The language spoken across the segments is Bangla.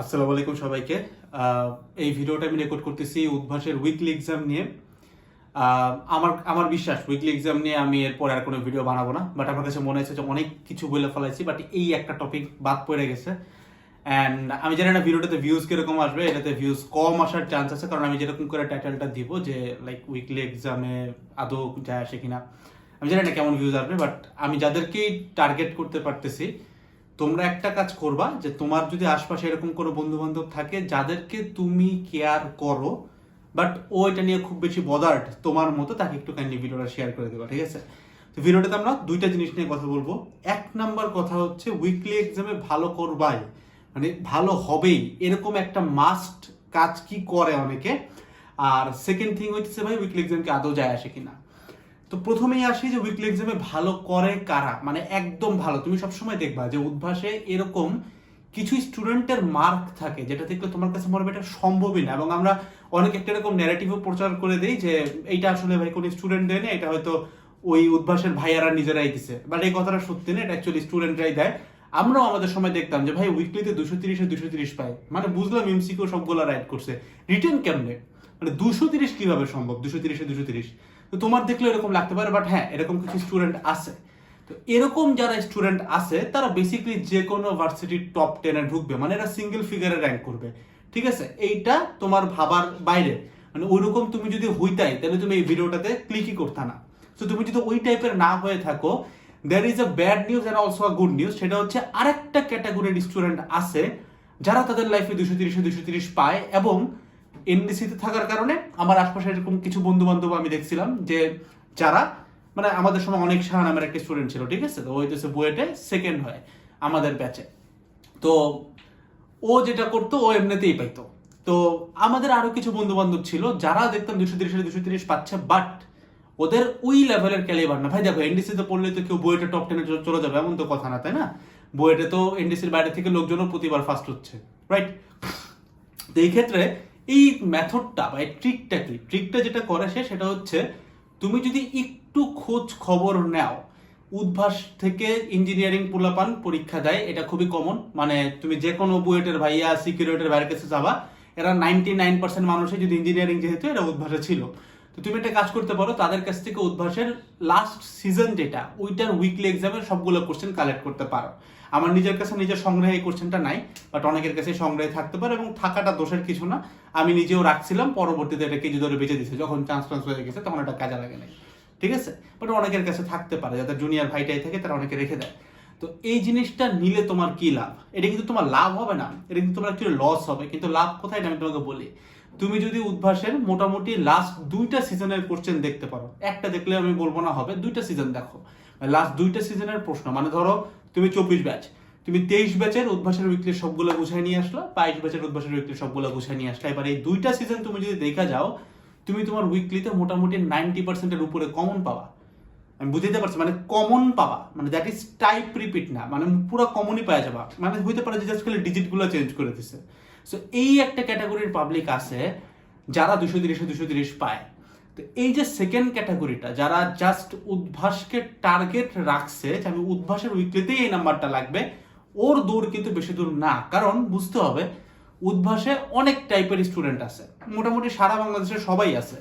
আসসালামু আলাইকুম সবাইকে। এই ভিডিওটা আমি রেকর্ড করতেছি উদ্ভাসের উইকলি এক্সাম নিয়ে। আমার আমার বিশ্বাস উইকলি এক্সাম নিয়ে আমি এরপর আর কোনো ভিডিও বানাবো না বাট আমার কাছে মনে হচ্ছে যে অনেক কিছু বলে ফেলাইছি বাট এই একটা টপিক বাদ পড়ে গেছে। অ্যান্ড আমি জানি না ভিডিওটাতে ভিউজ কীরকম আসবে, এটাতে ভিউজ কম আসার চান্স আছে, কারণ আমি যেরকম করে টাইটেলটা দিব যে লাইক উইকলি এক্সামে আদৌ যায় আসে কিনা। আমি জানি না কেমন ভিউজ আসবে বাট আমি যাদেরকেই টার্গেট করতে পারতেছি তোমরা একটা কাজ করবা যে তোমার যদি আশপাশে এরকম কোনো বন্ধু বান্ধব থাকে, যাদেরকে তুমি কেয়ার করো বাট ও এটা নিয়ে খুব বেশি বদার্ড তোমার মতো, তাকে একটু কাইন্ডলি ভিডিওটা শেয়ার করে দেবা, ঠিক আছে? তো ভিডিওটাতে আমরা দুইটা জিনিস নিয়ে কথা বলব। এক নাম্বার কথা হচ্ছে উইকলি এক্সামে ভালো করবাই মানে ভালো হবেই, এরকম একটা মাস্ট কাজ কি করে অনেকে? আর সেকেন্ড থিং হচ্ছে ভাই উইকলি এক্সামকে আদৌ যায় আসে কিনা? তো প্রথমেই আসি যে উইকলি এক্সামে ভালো করে কারা? মানে একদম ভালো। তুমি সবসময় দেখবা যে উদ্ভাসে এরকম কিছু স্টুডেন্টের মার্ক থাকে যেটা দেখলে তোমার কাছে মনে হবে এটা সম্ভবই না। এবং আমরা অনেক একটা এরকম ন্যারেটিভও প্রচার করে দিই যে এইটা আসলে ভাই কোনো স্টুডেন্ট দেয় না, এটা হয়তো ওই উদ্ভাসের ভাইয়ারা নিজেরাই দিছে। বাট এই কথাটা সত্যি না, এটা অ্যাকচুয়ালি স্টুডেন্টরাই দেয়। আমরাও আমাদের সময় দেখতাম যে ভাই উইকলিতে দুশো তিরিশে দুশো তিরিশ পায়। মানে বুঝলাম এমসিকিউ সবগুলো রাইট করছে। রিটেন কেমনে? মানে দুশো তিরিশ কীভাবে সম্ভব? দুশো তিরিশে দুশো তিরিশ। তো তোমার দেখলে এরকম লাগতে পারে বাট হ্যাঁ এরকম কিছু স্টুডেন্ট আছে। তো এরকম যারা স্টুডেন্ট আছে, তারা বেসিক্যালি যে কোনো ভার্সিটির টপ টেনে ঢুকবে মানে এরা সিঙ্গেল ফিগারে র্যাঙ্ক করবে। ঠিক আছে? এইটা তোমার ভাবার বাইরে। মানে ওইরকম তুমি যদি হইতাই, তাহলে তুমি এই ভিডিওটাতে ক্লিকই করতে না। তো তুমি যদি ওই টাইপের না হয়ে থাকো there is a bad news and also a good news সেটা হচ্ছে আরেকটা ক্যাটাগরির স্টুডেন্ট আছে, যারা তাদের লাইফে দুশো তিরিশে দুশো তিরিশ পায় এবং এনডিসিতে থাকার কারণে আমার আশপাশে এরকম কিছু বন্ধু বান্ধব আমি দেখছিলাম যে যারা মানে আমাদের সময় অনেক শাহ নামের একটা স্টুডেন্ট ছিল, ঠিক আছে? তো ওই দেশে বুয়েটে সেকেন্ড হয় আমাদের ব্যাচে তো ও যেটা করতো, ও এমনিতেই পাইতো। তো আমাদের আরও কিছু বন্ধু বান্ধব ছিল, যারা দেখতাম দুশো তিরিশে দুশো তিরিশ পাচ্ছে বাট ওদের ওই লেভেলের ক্যালিবার না। ভাই, দেখো, এনডিসিতে পড়লে তো কেউ বুয়েটে টপ টেনে চলে যাবে, এমন তো কথা না, তাই না? বুয়েটে তো এনডিসির বাইরে থেকে লোকজনও প্রতিবার ফার্স্ট হচ্ছে রাইট তো এই ক্ষেত্রে এই মেথডটা বা এই ট্রিকটা কি? ট্রিকটা যেটা করে সে, সেটা হচ্ছে তুমি যদি একটু খোঁজ খবর নাও, উদ্ভাস থেকে ইঞ্জিনিয়ারিং পোলাপান পরীক্ষা দেয়, এটা খুবই কমন মানে তুমি যে কোনো বুয়েটের ভাইয়া সিকিউরিটির বাইরের কাছে যাবা, এরা নাইনটি নাইন পার্সেন্ট মানুষের যদি ইঞ্জিনিয়ারিং যেহেতু, এরা উদ্ভাসে ছিল। তো তুমি একটা কাজ করতে পারো, তাদের কাছ থেকে উদ্ভাসের লাস্ট সিজন যেটা, ওইটার উইকলি এক্সামের সবগুলো কোশ্চেন কালেক্ট করতে পারো। আমার নিজের কাছে নিজের সংগ্রহে কোশ্চেনটা নাই বাট অনেকের কাছে সংগ্রহে থাকতে পারে এবং থাকাটা দোষের কিছু না। আমি নিজেও রাখছিলাম, পরবর্তীতে এটা কেজি ধরে বেঁচে দিছে। যখন চান্স টান্স হয়ে গেছে, তখন এটা কাজে লাগে নাই। ঠিক আছে? বাট অনেকের কাছে থাকতে পারে, যাদের জুনিয়র ভাইটাই থাকে, তারা অনেকে রেখে দেয়। তো এই জিনিসটা নিলে তোমার কি লাভ? এটা কিন্তু তোমার লাভ হবে না। এটা কিন্তু তোমার একটু লস হবে। কিন্তু লাভ কোথায়? আমি তোমাকে বলি। তুমি যদি উদ্ভাসের মোটামুটি লাস্ট দুইটা সিজনের কোশ্চেন দেখতে পারো। একটা দেখলে আমি বলব না হবে। দুইটা সিজন দেখো। লাস্ট দুইটা সিজনের প্রশ্ন। মানে ধরো, তুমি চব্বিশ ব্যাচ তুমি তেইশ ব্যাচের উদ্ভাসের উইকলি সবগুলো গুছাই নিয়ে আসলো, বাইশ ব্যাচের উদ্ভাসের উইকলি সবগুলো গুছাই নিয়ে আসলো। এবার এই দুইটা সিজন তুমি যদি দেখা যাও, তুমি তোমার উইকলিতে মোটামুটি নাইনটি পার্সেন্টের উপরে কমন পাবা। আমি বুঝতে পারছি মানে কমন পাবা। মানে দ্যাট ইজ টাইপ রিপিট না। মানে পুরো কমনই পাওয়া যাবা। মানে হইতে পারে যে জাস্ট খালি ডিজিটগুলো চেঞ্জ করে দিছে। সো এই একটা ক্যাটাগরির পাবলিক আছে, যারা দুশো তিরিশে, দুশো তিরিশ পায়। তো এই যে সেকেন্ড ক্যাটাগরিটা যারা জাস্ট উদ্ভাসকে টার্গেট রাখছে, যে আমি উদ্ভাসের উইকলিতেই এই নাম্বারটা লাগবে, ওর দূর কিন্তু বেশি দূর না। কারণ বুঝতে হবে, উদ্ভাসে অনেক টাইপের স্টুডেন্ট আছে। মোটামুটি সারা বাংলাদেশে সবাই আছে।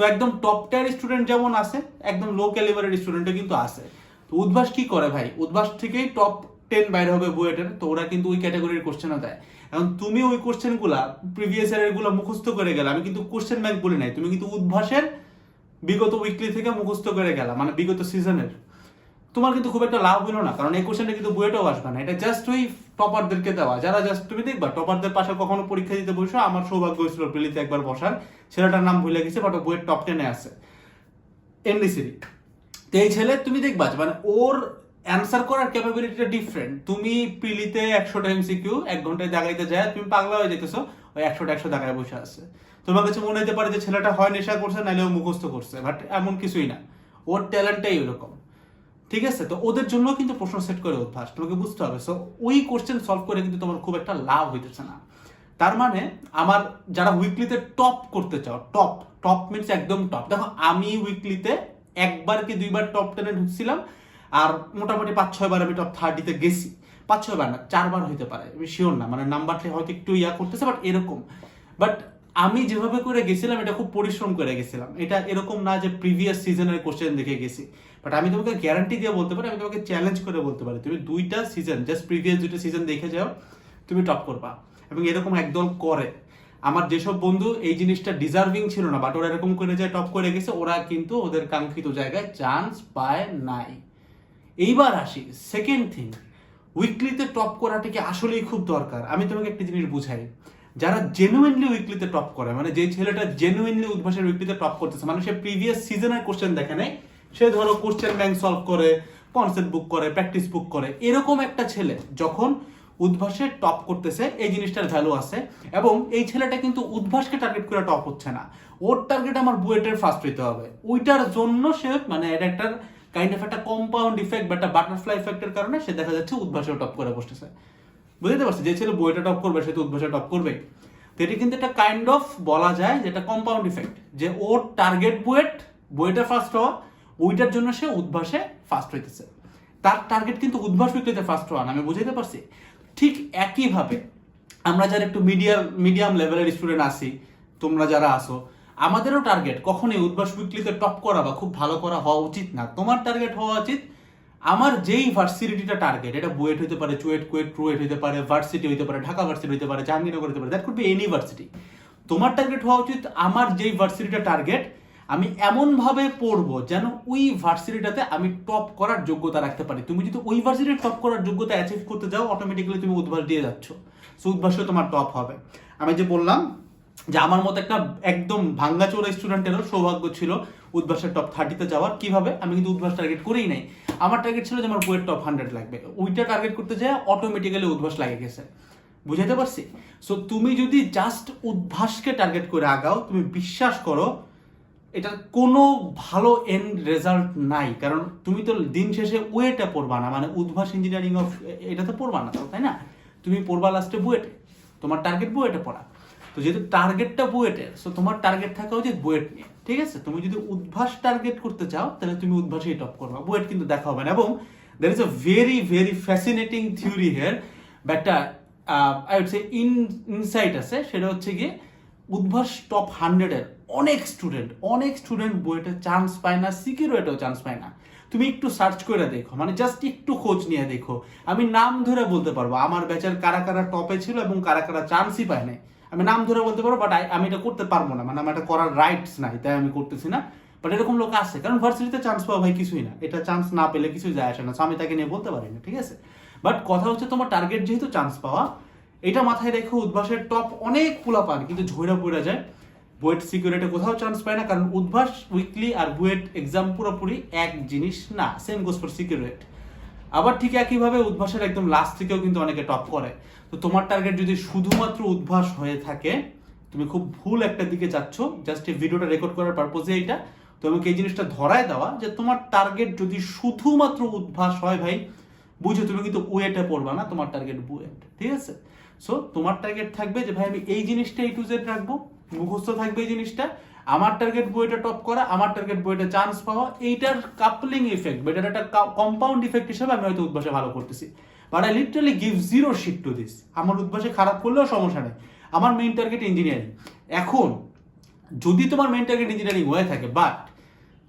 তো একদম টপ টায়ার স্টুডেন্ট যেমন আছে, একদম লো ক্যালিবারের স্টুডেন্টও কিন্তু আছে। তো উদ্ভাস কি করে ভাই? উদ্ভাস থেকেই টপ টেন বাইরে হবে বুয়েটের, তো ওরা কিন্তু ওই ক্যাটাগরির কোশ্চেনও দেয়। এখন তুমি ওই কোশ্চেনগুলা প্রিভিয়াস ইয়ারেরগুলো মুখস্থ করে গেলে, আমি কিন্তু কোশ্চেন ব্যাংক বলি নাই, তুমি কিন্তু উদ্ভাসের বিগত উইকলি থেকে মুখস্থ করে গেলা মানে বিগত সিজনের তোমার কিন্তু খুব একটা লাভ হলো না, কারণ এই কোশ্চেনটা কিন্তু বুয়েটেও আসবে না, এটা জাস্ট ওই টপারদেরকে দেওয়া। যারা জাস্ট তুমি দেখবা টপারদের পাশে কখনো পরীক্ষা দিতে বসো, আমার সৌভাগ্য হয়েছিল প্রিলিতে একবার বসার। ছেলেটার নাম ভুলে গেছে বাট বইয়ের টপ টেনে আছে। এনডিসিরি তো এই ছেলে, তুমি দেখবা মানে ওর অ্যান্সার করার ক্যাপাবিলিটিটা ডিফারেন্ট তুমি প্রিলিতে একশোটা এমসিকিউ এক ঘন্টায় দাগাইতে যায়, তুমি পাগলা হয়ে যেতেছো ওই একশোটা একশো দাগায় বসে আছে। তোমার কাছে মনে হতে পারে যে ছেলেটা হয় নেশা করছে, নাহলে ও মুখস্থ করছে বাট এমন কিছুই না। ওর ট্যালেন্টটাই ওরকম ঠিক আছে? তো ওদের জন্য কিন্তু প্রশ্ন সেট করে অভ্যাস। তোমাকে বুঝতে হবে। সো ওই কোশ্চেন সলভ করে কিন্তু তোমার খুব একটা লাভ হইতেছে না। তার মানে আমার যারা উইকলিতে টপ করতে চাও টপ টপ মিনস একদম টপ দেখো, আমি উইকলিতে একবার কি দুইবার টপ টেনে ঢুকছিলাম, আর মোটামুটি পাঁচ ছয় বার আমি টপ থার্টিতে গেছি। পাঁচ ছয়বার না, চারবার হইতে পারে। আমি শিওর না মানে নাম্বারটা হয়তো একটু ইয়া করতেছে বাট এরকম। বাট আমি যেভাবে করে গেছিলাম, এটা খুব পরিশ্রম করে গেছিলাম। এটা এরকম না যে প্রিভিয়াস সিজনের কোশ্চেন দেখে গেছি। বাট আমি তোমাকে গ্যারান্টি দিয়ে বলতে পারি, আমি তোমাকে চ্যালেঞ্জ করে বলতে পারি। তুমি দুইটা সিজন জাস্ট প্রিভিয়াস দুইটা সিজন দেখে যাও, তুমি টপ করবা। এবং এরকম একদল করে। আমার যেসব বন্ধু এই জিনিসটা ডিজার্ভিং ছিল না বাট ওরা এরকম করে যায় টপ করে গেছে, ওরা কিন্তু ওদের কাঙ্ক্ষিত জায়গায় চান্স পায় নাই। এইবার আসি সেকেন্ড থিং উইকলিতে টপ করাটা কি আসলেই খুব দরকার? আমি তোমাকে একটা জিনিস বুঝাই। যারা জেনুইনলি উইকলিতে টপ করে মানে যে ছেলেটা জেনুইনলি উদ্ভাসের উইকলিতে টপ করতেছে মানে সে প্রিভিয়াস সিজনের কোশ্চেন দেখে নেই সে ধরো কোশ্চেন ব্যাংক সলভ করে কনসেপ্ট বুক করে প্র্যাকটিস বুক করে, এরকম একটা ছেলে যখন উদ্ভাসে টপ করতেছে, এই জিনিসটার ভ্যালু আছে এবং এই ছেলেটা কিন্তু উদ্ভাসকে টার্গেট করে টপ হচ্ছে না। ওর টার্গেট আমার বুয়েটের ফার্স্ট হইতে হবে। ওইটার জন্য সে মানে এটা একটা কাইন্ড অফ একটা কম্পাউন্ড ইফেক্ট বা একটা বাটারফ্লাই ইফেক্টের কারণে সে দেখা যাচ্ছে উদ্ভাসেও টপ করে বসতেছে। বুঝতে পারছি যে ছেলে বইটা টপ করবে, সে তো উদ্ভাসে টপ করবে এটি কিন্তু একটা কাইন্ড অফ বলা যায় যেটা কম্পাউন্ড ইফেক্ট যে ওর টার্গেট বুয়েট বইটা ফার্স্ট হওয়া ওইটার জন্য সে উদ্ভাসে ফার্স্ট হইতেছে। তার টার্গেট কিন্তু উদ্ভাস বিক্রিতে ফার্স্ট হওয়া আমি বুঝাইতে পারছি? ঠিক একইভাবে আমরা যারা একটু মিডিয়াম মিডিয়াম লেভেলের স্টুডেন্ট আছি, তোমরা যারা আসো আমাদেরও টার্গেট কখনই উদ্ভাস উইকলিতে টপ করা বা খুব ভালো করা হওয়া উচিত না। তোমার টার্গেট হওয়া উচিত, আমার যেই ভার্সিটিটা টার্গেট এটা বুয়েট হইতে পারে, চুয়েট, কুয়েট ট্রুয়েট হইতে পারে ভার্সিটি হইতে পারে, ঢাকা ভার্সিটি হইতে পারে, জাহাঙ্গীরনগর হইতে পারে that could be any varsity তোমার টার্গেট হওয়া উচিত, আমার যেই ভার্সিটিটা টার্গেট আমি এমনভাবে পড়ব যেন ওই ভার্সিটিটাতে আমি টপ করার যোগ্যতা রাখতে পারি। তুমি যদি ওই ভার্সিটির টপ করার যোগ্যতা অ্যাচিভ করতে যাও অটোমেটিক্যালি তুমি উদ্ভাস দিয়ে যাচ্ছ। সো উদ্ভাসে তোমার টপ হবে। আমি যে বললাম যে আমার মতো একটা একদম ভাঙ্গাচোরা স্টুডেন্টেরও সৌভাগ্য ছিল উদ্ভাসের টপ থার্টিতে যাওয়ার। কীভাবে? আমি কিন্তু উদ্ভাস টার্গেট করেই নাই। আমার টার্গেট ছিল যে আমার বইয়ের টপ হান্ড্রেড লাগবে। ওইটা টার্গেট করতে যায় অটোমেটিক্যালি উদ্ভাস লাগে গেছে। বুঝাতে পারছি? সো তুমি যদি জাস্ট উদ্ভাসকে টার্গেট করে আগাও, তুমি বিশ্বাস করো এটার কোনো ভালো এন্ড রেজাল্ট নাই। কারণ তুমি তো দিন শেষে ওয়েটা পড়বা না মানে উদ্ভাস ইঞ্জিনিয়ারিং অফ এটা তো পড়বা না তাই না? তুমি পড়বা লাস্টে বুয়েটে, তোমার টার্গেট বুয়েটে পড়া। তো যেহেতু টার্গেটটা বুয়েটের সো তোমার টার্গেট থাকা উচিত বুয়েট নিয়ে, ঠিক আছে? তুমি যদি উদ্ভাস টার্গেট করতে চাও, তাহলে তুমি উদ্ভাসেই টপ করবা, বুয়েট কিন্তু দেখা হবে না। এবং there is a very very fascinating theory here বা একটা I would say in insight আছে, সেটা হচ্ছে গিয়ে উদ্ভাস টপ হান্ড্রেডের অনেক স্টুডেন্ট অনেক স্টুডেন্ট বইটা চান্স পায় না সিকিউরিটিও চান্স পায় না। তুমি একটু সার্চ করে দেখো মানে জাস্ট একটু খোঁজ নিয়ে দেখো। আমি নাম ধরে বলতে পারব, আমার ব্যাচের কারা কারা টপে ছিল এবং কারা কারা চান্সই পায় নাই। আমি নাম ধরে বলতে পারব বাট আমি এটা করতে পারব না মানে আমার এটা করার রাইটস নাই, তাই আমি করতেছি না। বাট এরকম লোক আছে, কারণ ভার্সিটিতে চান্স পাওয়া ভাই কিছুই না। এটা চান্স না পেলে কিছুই যায় আসে না আমি তাকে নিয়ে বলতে পারি না, ঠিক আছে? বাট কথা হচ্ছে তোমার টার্গেট যেহেতু চান্স পাওয়া, এটা মাথায় রেখে উদ্ভাসের টপ অনেক পোলা পান কিন্তু ঝইরা পড়ে যায়। বুয়েট সিকিউরিটি কোথাও চান্স পায় না, কারণ উদ্ভাস উইকলি আর বুয়েট এক্সাম পুরোপুরি এক জিনিস না সেম গোস ফর সিকিউরিটি আবার ঠিক একইভাবে উদ্ভাসের একদম লাস্ট থেকেও কিন্তু অনেকে টপ করে। তো তোমার টার্গেট যদি শুধুমাত্র উদ্ভাস হয়ে থাকে, তুমি খুব ভুল একটা দিকে যাচ্ছ জাস্ট এই ভিডিওটা রেকর্ড করার পারপোজে এইটা। তোমাকে এই জিনিসটা ধরায় দেওয়া যে তোমার টার্গেট যদি শুধুমাত্র উদ্ভাস হয় ভাই, বুঝো তুমি কিন্তু ওয়েটে পড়বা না, তোমার টার্গেট বুয়েট, ঠিক আছে? সো তোমার টার্গেট থাকবে যে ভাই আমি এই জিনিসটা এই টু জেড রাখব মুখস্থ থাকবে এই জিনিসটা। আমার টার্গেট বইটা টপ করা, আমার টার্গেট বইটা চান্স পাওয়া, এইটার কাপলিং ইফেক্ট বা এটার একটা কম্পাউন্ড ইফেক্ট হিসেবে আমি হয়তো উদ্ভাসে ভালো করতেছি। But I literally give zero shit to this আমার উদ্ভাসে খারাপ করলেও সমস্যা নেই। আমার মেইন টার্গেট ইঞ্জিনিয়ারিং এখন, যদি তোমার মেইন টার্গেট ইঞ্জিনিয়ারিং হয়ে থাকে বাট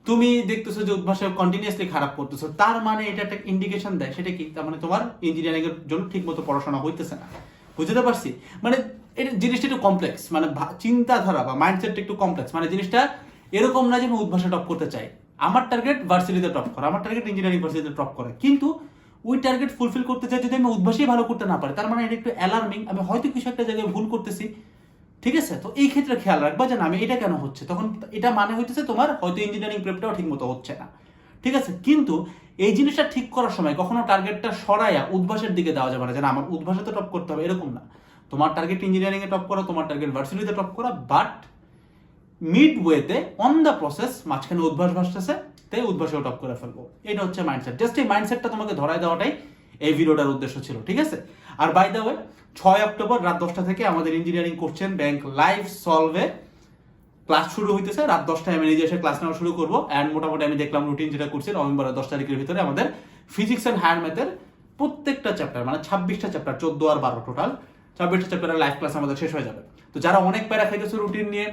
তুমি দেখতেছো যে উদ্ভাসে কন্টিনিউসলি খারাপ করতেছো, তার মানে এটা একটা ইন্ডিকেশন দেয়। সেটা কি? তার মানে তোমার ইঞ্জিনিয়ারিং এর জন্য ঠিক মতো পড়াশোনা হইতেছে না। বুঝতে পারছি? মানে এটা জিনিসটা একটু কমপ্লেক্স মানে চিন্তাধারা বা মাইন্ডসেটটা একটু কমপ্লেক্স মানে জিনিসটা এরকম না যে আমি উদ্ভাসে টপ করতে চাই। আমার টার্গেট ভার্সিটিতে টপ করা, আমার টার্গেট ইঞ্জিনিয়ারিং ভার্সিটিতে টপ করা। কিন্তু ওই টার্গেট ফুলফিল করতে চাই যদি আমি উদ্ভাসেই ভালো করতে না পারি, তার মানে এটা একটু অ্যালার্মিং আমি হয়তো কিছু একটা জায়গায় ভুল করতেছি। ঠিক আছে? তো এই ক্ষেত্রে খেয়াল রাখবা যে না, আমি এটা কেন হচ্ছে? তখন এটা মানে হইতেছে তোমার হয়তো ইঞ্জিনিয়ারিং প্রেপটাও ঠিক মতো হচ্ছে না। ঠিক আছে? কিন্তু এই জিনিসটা ঠিক করার সময় কখনো টার্গেটটা সরাইয়া উদ্ভাসের দিকে দেওয়া যাবে না যে না, আমার উদ্ভাসে তো টপ করতে হবে, এরকম না। তোমার টার্গেট ইঞ্জিনিয়ারিং এ টপ করা, তোমার টার্গেট ভার্সিটিতে টপ করা বাট মিড ওয়েতে অন দ্য প্রসেস মাঝখানে উদ্ভাস ভাসতেছে তাই উদ্ভাসেও টপ করে ফেলব। এটা হচ্ছে মাইন্ডসেট জাস্ট এই মাইন্ডসেটটা তোমাকে ধরায় দেওয়াটাই এই ভিডিওটার উদ্দেশ্য ছিল, ঠিক আছে? আর বাই দ্য ওয়ে ছয় অক্টোবর রাত দশটা থেকে আমাদের ইঞ্জিনিয়ারিং করছেন ব্যাংক লাইভ সলভে ক্লাস শুরু হইতেছে। রাত দশটায় আমি নিজে এসে ক্লাস নেওয়া শুরু করব। অ্যান্ড মোটামুটি আমি দেখলাম রুটিন যেটা করছি নভেম্বরের দশ তারিখের ভিতরে আমাদের ফিজিক্স অ্যান্ড হায়ার ম্যাথের প্রত্যেকটা চ্যাপ্টার মানে ছাব্বিশটা চ্যাপ্টার চোদ্দ আর বারো টোটাল ছাব্বিশটা চ্যাপ্টারের লাইভ ক্লাস আমাদের শেষ হয়ে যাবে। তো যারা অনেক প্যারা খাইতেছে রুটিন নিয়ে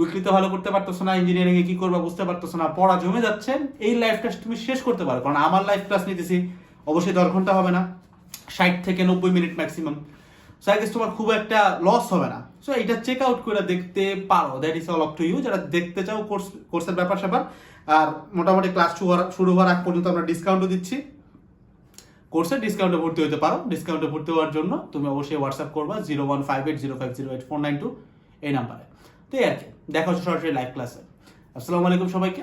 উইকলিতে ভালো করতে পারতেছো না ইঞ্জিনিয়ারিং এ কি করবা বুঝতে পারতেছো না, পড়া জমে যাচ্ছে, এই লাইভ ক্লাস তুমি শেষ করতে পারো। কারণ আমার লাইভ ক্লাস নিতেছি, অবশ্যই দশ ঘণ্টা হবে না, ষাট থেকে নব্বই minute maximum so I guess তোমার খুব একটা লস হবে না। সো এটা চেক আউট করে দেখতে পারো। That is all of to you যারা দেখতে চাও কোর্স কোর্সের ব্যাপার স্যাপার আর মোটামুটি ক্লাস শুরু হওয়ার আগ পর্যন্ত আমরা ডিসকাউন্টও দিচ্ছি। কোর্সে ডিসকাউন্টে ভর্তি হতে পারো। ডিসকাউন্টে ভর্তি হওয়ার জন্য তুমি অবশ্যই হোয়াটসঅ্যাপ করবা zero one five eight zero five zero eight four nine two এই নাম্বারে। তো এই আর কি, দেখা হচ্ছে সরাসরি লাইভ ক্লাসে আসসালামু আলাইকুম সবাইকে।